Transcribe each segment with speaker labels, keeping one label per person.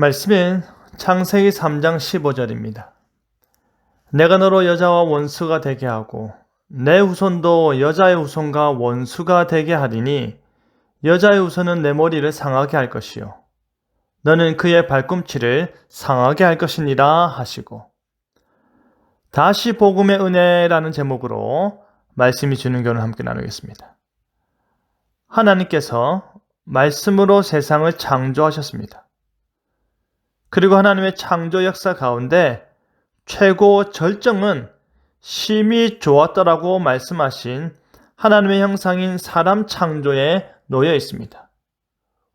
Speaker 1: 말씀은 창세기 3장 15절입니다. 내가 너로 여자와 원수가 되게 하고 내 후손도 여자의 후손과 원수가 되게 하리니 여자의 후손은 내 머리를 상하게 할 것이요 너는 그의 발꿈치를 상하게 할 것이니라 하시고 다시 복음의 은혜라는 제목으로 말씀이 주는 교훈을 함께 나누겠습니다. 하나님께서 말씀으로 세상을 창조하셨습니다. 그리고 하나님의 창조 역사 가운데 최고 절정은 심히 좋았다라고 말씀하신 하나님의 형상인 사람 창조에 놓여 있습니다.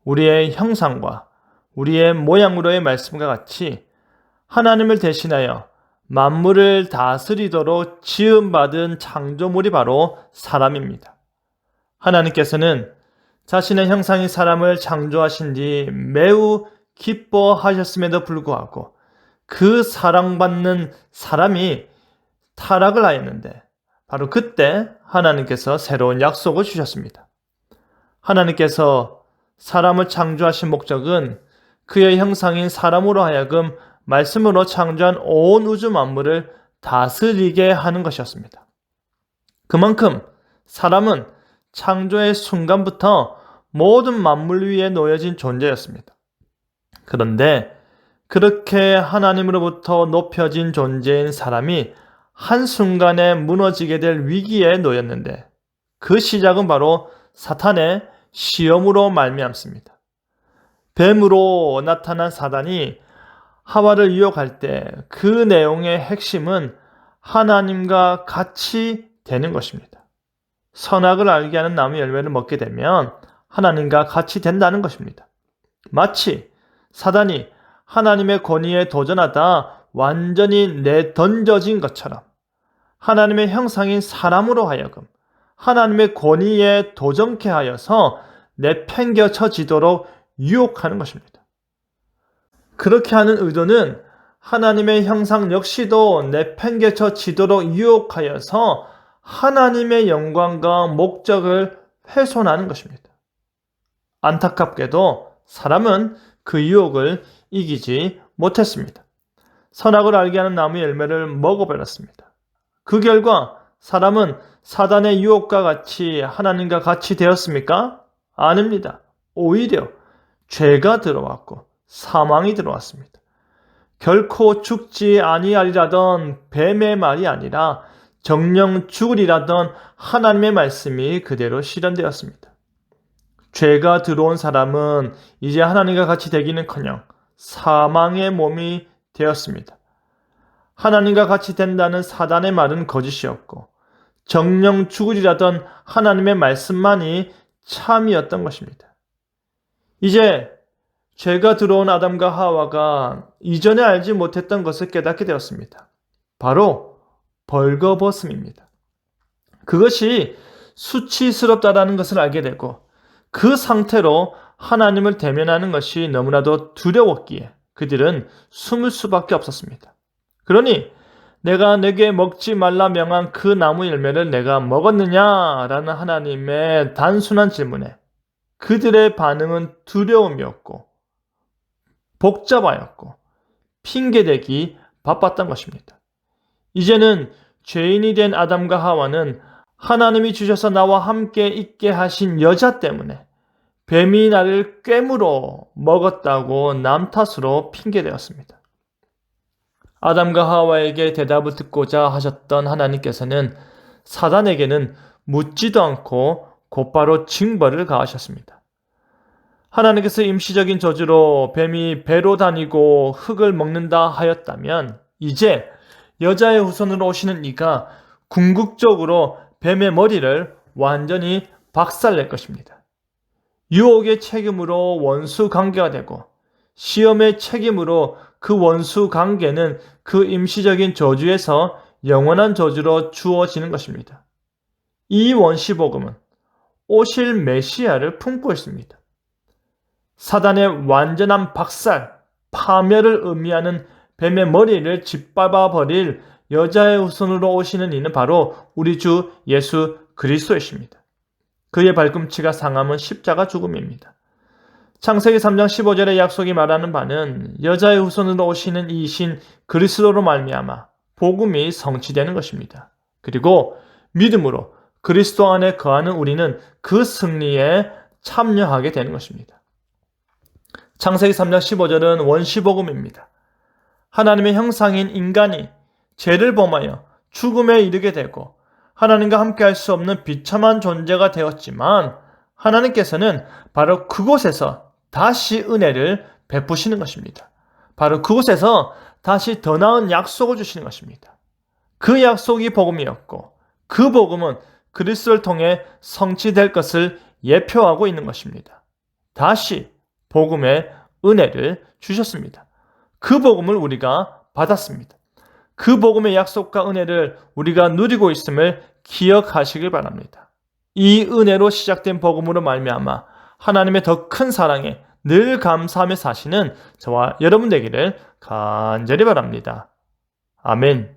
Speaker 1: 우리의 형상과 우리의 모양으로의 말씀과 같이 하나님을 대신하여 만물을 다스리도록 지음받은 창조물이 바로 사람입니다. 하나님께서는 자신의 형상인 사람을 창조하신 지 매우 기뻐하셨음에도 불구하고 그 사랑받는 사람이 타락을 하였는데 바로 그때 하나님께서 새로운 약속을 주셨습니다. 하나님께서 사람을 창조하신 목적은 그의 형상인 사람으로 하여금 말씀으로 창조한 온 우주 만물을 다스리게 하는 것이었습니다. 그만큼 사람은 창조의 순간부터 모든 만물 위에 놓여진 존재였습니다. 그런데 그렇게 하나님으로부터 높여진 존재인 사람이 한순간에 무너지게 될 위기에 놓였는데 그 시작은 바로 사탄의 시험으로 말미암습니다. 뱀으로 나타난 사단이 하와를 유혹할 때 그 내용의 핵심은 하나님과 같이 되는 것입니다. 선악을 알게 하는 나무 열매를 먹게 되면 하나님과 같이 된다는 것입니다. 마치 사단이 하나님의 권위에 도전하다 완전히 내던져진 것처럼 하나님의 형상인 사람으로 하여금 하나님의 권위에 도전케 하여서 내팽겨쳐지도록 유혹하는 것입니다. 그렇게 하는 의도는 하나님의 형상 역시도 내팽개쳐지도록 유혹하여서 하나님의 영광과 목적을 훼손하는 것입니다. 안타깝게도 사람은 그 유혹을 이기지 못했습니다. 선악을 알게 하는 나무 열매를 먹어버렸습니다. 그 결과 사람은 사단의 유혹과 같이 하나님과 같이 되었습니까? 아닙니다. 오히려 죄가 들어왔고 사망이 들어왔습니다. 결코 죽지 아니하리라던 뱀의 말이 아니라 정령 죽으리라던 하나님의 말씀이 그대로 실현되었습니다. 죄가 들어온 사람은 이제 하나님과 같이 되기는커녕 사망의 몸이 되었습니다. 하나님과 같이 된다는 사단의 말은 거짓이었고 정령 죽으리라던 하나님의 말씀만이 참이었던 것입니다. 이제 죄가 들어온 아담과 하와가 이전에 알지 못했던 것을 깨닫게 되었습니다. 바로 벌거벗음입니다. 그것이 수치스럽다라는 것을 알게 되고 그 상태로 하나님을 대면하는 것이 너무나도 두려웠기에 그들은 숨을 수밖에 없었습니다. 그러니 내가 내게 먹지 말라 명한 그 나무 열매를 내가 먹었느냐라는 하나님의 단순한 질문에 그들의 반응은 두려움이었고 복잡하였고 핑계대기 바빴던 것입니다. 이제는 죄인이 된 아담과 하와는 하나님이 주셔서 나와 함께 있게 하신 여자 때문에 뱀이 나를 꿰물어 먹었다고 남 탓으로 핑계대었습니다. 아담과 하와에게 대답을 듣고자 하셨던 하나님께서는 사단에게는 묻지도 않고 곧바로 징벌을 가하셨습니다. 하나님께서 임시적인 저주로 뱀이 배로 다니고 흙을 먹는다 하였다면 이제 여자의 후손으로 오시는 이가 궁극적으로 뱀의 머리를 완전히 박살낼 것입니다. 유혹의 책임으로 원수 관계가 되고 시험의 책임으로 그 원수 관계는 그 임시적인 저주에서 영원한 저주로 주어지는 것입니다. 이 원시복음은 오실 메시아를 품고 있습니다. 사단의 완전한 박살, 파멸을 의미하는 뱀의 머리를 짓밟아 버릴 여자의 후손으로 오시는 이는 바로 우리 주 예수 그리스도이십니다. 그의 발꿈치가 상함은 십자가 죽음입니다. 창세기 3장 15절의 약속이 말하는 바는 여자의 후손으로 오시는 이신 그리스도로 말미암아 복음이 성취되는 것입니다. 그리고 믿음으로 그리스도 안에 거하는 우리는 그 승리에 참여하게 되는 것입니다. 창세기 3장 15절은 원시복음입니다. 하나님의 형상인 인간이 죄를 범하여 죽음에 이르게 되고 하나님과 함께 할 수 없는 비참한 존재가 되었지만 하나님께서는 바로 그곳에서 다시 은혜를 베푸시는 것입니다. 바로 그곳에서 다시 더 나은 약속을 주시는 것입니다. 그 약속이 복음이었고 그 복음은 그리스도를 통해 성취될 것을 예표하고 있는 것입니다. 다시 복음의 은혜를 주셨습니다. 그 복음을 우리가 받았습니다. 그 복음의 약속과 은혜를 우리가 누리고 있음을 기억하시길 바랍니다. 이 은혜로 시작된 복음으로 말미암아 하나님의 더 큰 사랑에 늘 감사하며 사시는 저와 여러분 되기를 간절히 바랍니다. 아멘.